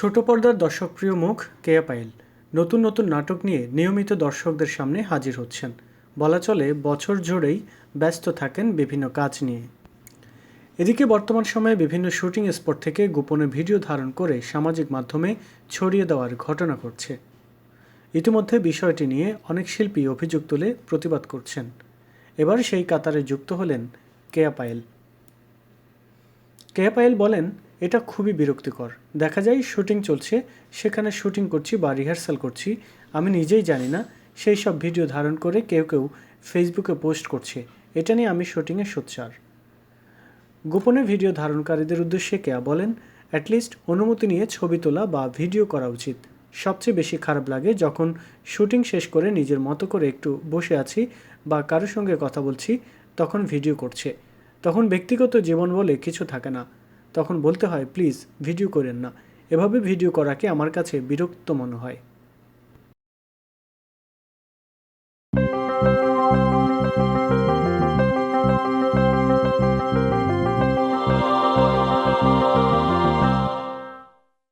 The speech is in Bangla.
ছোট পর্দার দর্শকপ্রিয় মুখ কেয়া পায়েল। নতুন নতুন নাটক নিয়ে নিয়মিত দর্শকদের সামনে হাজির হচ্ছেন। বলা চলে, বছর জুড়েই ব্যস্ত থাকেন বিভিন্ন কাজ নিয়ে। এদিকে বর্তমান সময়ে বিভিন্ন শুটিং স্পট থেকে গোপনে ভিডিও ধারণ করে সামাজিক মাধ্যমে ছড়িয়ে দেওয়ার ঘটনা ঘটছে। ইতিমধ্যে বিষয়টি নিয়ে অনেক শিল্পী অভিযোগ তুলে প্রতিবাদ করছেন। এবার সেই কাতারে যুক্ত হলেন কেয়া পায়েল। কেয়া পায়েল বলেন এটা খুবই বিরক্তিকর। দেখা যায় শুটিং চলছে, সেখানে শুটিং করছি, বা রিহার্সাল করছি। আমি নিজেই জানি না, সেই সব ভিডিও ধারণ করে কেউ কেউ ফেসবুকে পোস্ট করছে। এটা নিয়ে আমি শুটিংয়ে সোচ্চার। গোপনে ভিডিও ধারণকারীদের উদ্দেশ্যে কেয়া বলেন অ্যাটলিস্ট অনুমতি নিয়ে ছবি তোলা বা ভিডিও করা উচিত। সবচেয়ে বেশি খারাপ লাগে যখন শুটিং শেষ করে নিজের মতো করে একটু বসে আছি বা কারোর সঙ্গে কথা বলছি, তখন ভিডিও করছে। তখন ব্যক্তিগত জীবন বলে কিছু থাকে না। তখন বলতে হয়, প্লিজ, ভিডিও করেন না। এভাবে ভিডিও করাকে আমার কাছে বিরক্ত মনে হয়।